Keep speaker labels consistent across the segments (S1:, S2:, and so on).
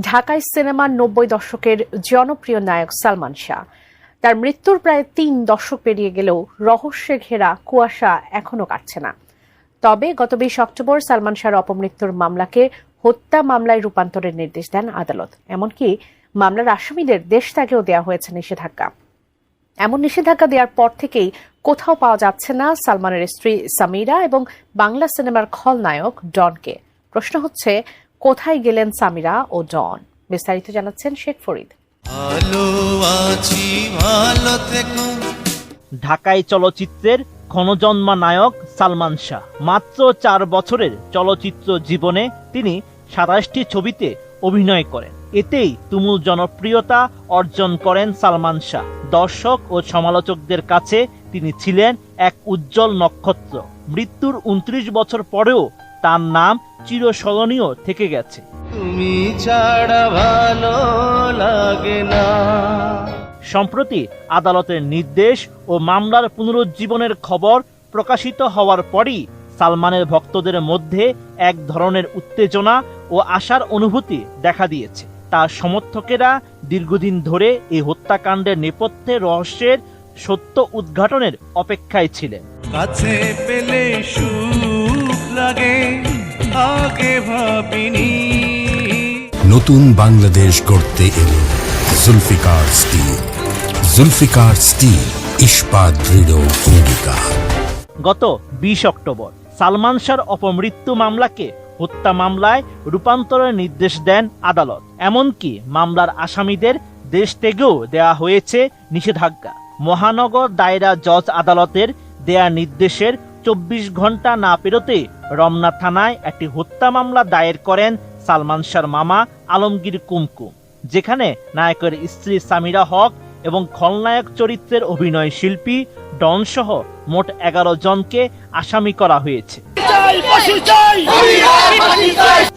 S1: ঢাকায় সিনেমার নব্বই দশকের জনপ্রিয় নায়ক সালমান শাহ। তার মৃত্যুর প্রায় তিন দশক পেরিয়ে গেলেও রহস্যে ঘেরা কুয়াশা এখনও কাটছে না। তবে গত বিশ অক্টোবর সালমান শাহর অপমৃত্যুর মামলাকে হত্যা মামলায় রূপান্তরের নির্দেশ দেন আদালত। এমনকি মামলার আসামিদের দেশ ত্যাগেও দেওয়া হয়েছে নিষেধাজ্ঞা। এমন নিষেধাজ্ঞা দেওয়ার পর থেকেই কোথাও পাওয়া যাচ্ছে না সালমানের স্ত্রী সামিরা এবং বাংলা সিনেমার খলনায়ক ডনকে। প্রশ্ন হচ্ছে কোথায় গেলেন সামিরা ও ডন? বিস্তারিত জানাচ্ছেন শেখ ফরিদ।
S2: ঢাকাই চলচ্চিত্রের ক্ষণজন্মা নায়ক সালমান শাহ। মাত্র চার বছরের চলচ্চিত্র জীবনে তিনি সাতাশটি ছবিতে অভিনয় করেন। এতেই তুমুল জনপ্রিয়তা অর্জন করেন সালমান শাহ। দর্শক ও সমালোচকদের কাছে তিনি ছিলেন এক উজ্জ্বল নক্ষত্র। মৃত্যুর উনত্রিশ বছর পরেও তার নাম চিরস্মরণীয় থেকে গেছে।
S3: তুমি ছাড়া ভালো লাগে না।
S2: সম্প্রতি আদালতের নির্দেশ ও মামলার পুনরুজ্জীবনের খবর প্রকাশিত হওয়ার পরই সালমানের ভক্তদের মধ্যে এক ধরনের উত্তেজনা ও আশার অনুভূতি দেখা দিয়েছে। তার সমর্থকেরা দীর্ঘদিন ধরে এই হত্যাকাণ্ডের নেপথ্যে রহস্যের সত্য উদ্ঘাটনের অপেক্ষায় ছিলেন।
S3: কাছে পেলে সুখ
S4: নতুন বাংলাদেশ গড়তে এলো জুলফিকার স্টিল। জুলফিকার স্টিল, ইস্পাত দৃঢ় অঙ্গীকার
S2: গত বিশ অক্টোবর সালমান শাহর অপমৃত্যু মামলাকে হত্যা মামলায় রূপান্তরের নির্দেশ দেন আদালত। এমনকি মামলার আসামিদের দেশ থেকেও দেয়া হয়েছে নিষেধাজ্ঞা। মহানগর দায়রা জজ আদালতের দেয়া নির্দেশের চব্বিশ ঘণ্টা না পেরোতে রমনা থানায় একটি হত্যা মামলা দায়ের করেন সালমান শাহর মামা আলমগীর কুমকুম যেখানে নায়কের স্ত্রী সামিরা হক এবং খলনায়ক চরিত্রের অভিনয় শিল্পী ডন সহ মোট এগারো জনকে আসামি করা হয়েছে।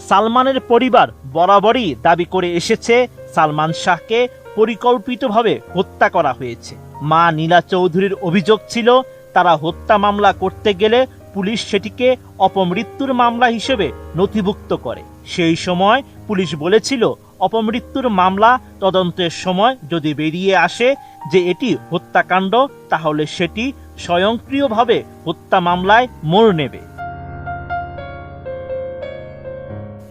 S2: সালমানের পরিবার বরাবরই দাবি করে এসেছে সালমান শাহকে পরিকল্পিতভাবে হত্যা করা হয়েছে। মা নীলা চৌধুরীর অভিযোগ ছিল তারা হত্যা মামলা করতে গেলে পুলিশ সেটিকে অপমৃত্যুর মামলা হিসেবে নথিভুক্ত করে। সেই সময় পুলিশ বলেছিল, অপমৃত্যুর মামলা তদন্তের সময় যদি বেরিয়ে আসে যে এটি হত্যাকাণ্ড, তাহলে সেটি স্বয়ংক্রিয়ভাবে হত্যা মামলায় মোড় নেবে।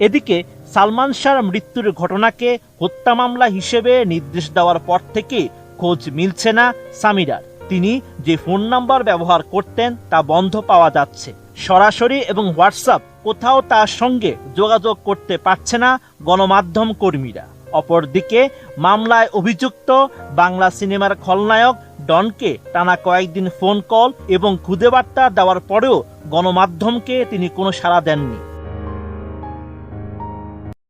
S2: এদিকে সালমান শাহর মৃত্যুর ঘটনাকে হত্যা মামলা হিসেবে নির্দেশ দেওয়ার পর থেকে খোঁজ মিলছে না সামিরার। তিনি যে ফোন নাম্বার ব্যবহার করতেন তা বন্ধ পাওয়া যাচ্ছে। সরাসরি এবং হোয়াটসঅ্যাপ কোথাও তার সঙ্গে যোগাযোগ করতে পারছে না গণমাধ্যম কর্মীরা। অপরদিকে মামলায় অভিযুক্ত বাংলা সিনেমার খলনায়ক ডনকে টানা কয়েকদিন ফোন কল এবং খুদে বার্তা দেওয়ার পরেও গণমাধ্যমকে তিনি কোনো সাড়া দেননি।